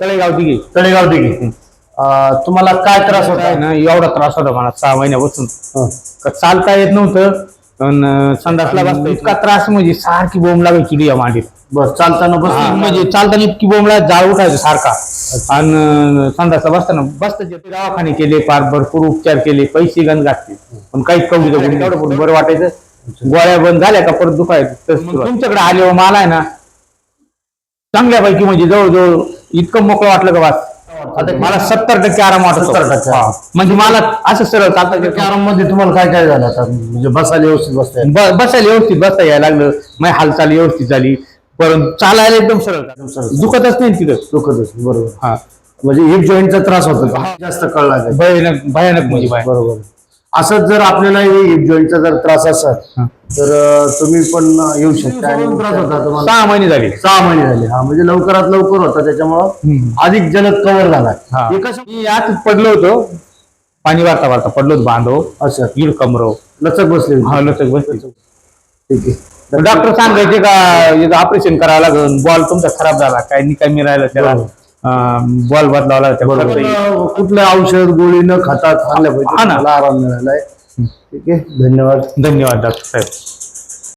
तळेगाव दिघे तळेगाव दिघे अं, तुम्हाला काय त्रास होता ना एवढा त्रास होता मला सहा महिन्यापासून. का चालता येत नव्हतं पण अं, संडासला बसता इतका त्रास म्हणजे सारखी बोंब लागायची या मांडीत बस चालताना हा, बस म्हणजे चालताना इतकी बोंबला जाळ उठायचं सारखा आणि संडासला बसताना बसताचे ते दवाखाने केले फार भरपूर उपचार केले पैसे गंज घातले पण काहीच कमी तेवढं बरं वाटायचं गोळ्या बंद झाल्या का परत सुरू. तुमच्याकडे आले हो मला आहे ना चांगल्यापैकी म्हणजे जवळजवळ इतकं मोकळं वाटलं का बस आता मला सत्तर टक्के आराम वाटत 70% हा. म्हणजे मला असं सरळ चालता. कॅरममध्ये तुम्हाला काय काय झालं आता? म्हणजे बसायला व्यवस्थित बसता येत ब- बसायला व्यवस्थित बसता यायला लागलं. माझी हालचाल व्यवस्थित झाली. परंतु चालायला एकदम सरळ. दुखतच नाही तिथं. दुखत बरोबर. हा. म्हणजे हिप जॉईंटचा त्रास होता जास्त कळला भयानक भयानक म्हणजे बरोबर. असंच जर आपल्याला हिप जॉईंटचा जर त्रास असेल हा. तर तुम्ही पण येऊ शकता आणि त्रास होता तुम्हाला? सहा महिने झाले. सहा महिने झाले. हा म्हणजे लवकरात लवकर होता त्याच्यामुळं. अधिक जलद कव्हर झाला. हा. हे कसं मी आत पडलो होतो. पाणी वारता वारता पडलो होतो बांधव. असं गिर कमरो. लचक बसले. हा लचक बसली. ठीक आहे. डॉक्टर सांगायचे का ऑपरेशन करावं लागेल बॉल तुमचा खराब झाला काय निकामी राहिला त्याला. बॉल बदलावा लागला त्याला करता येईल. पण, अं, कुठलं औषध गोळी न खाता चांगल्या पैकी. मला आराम मिळालाय ठीक आहे धन्यवाद धन्यवाद डॉक्टर साहेब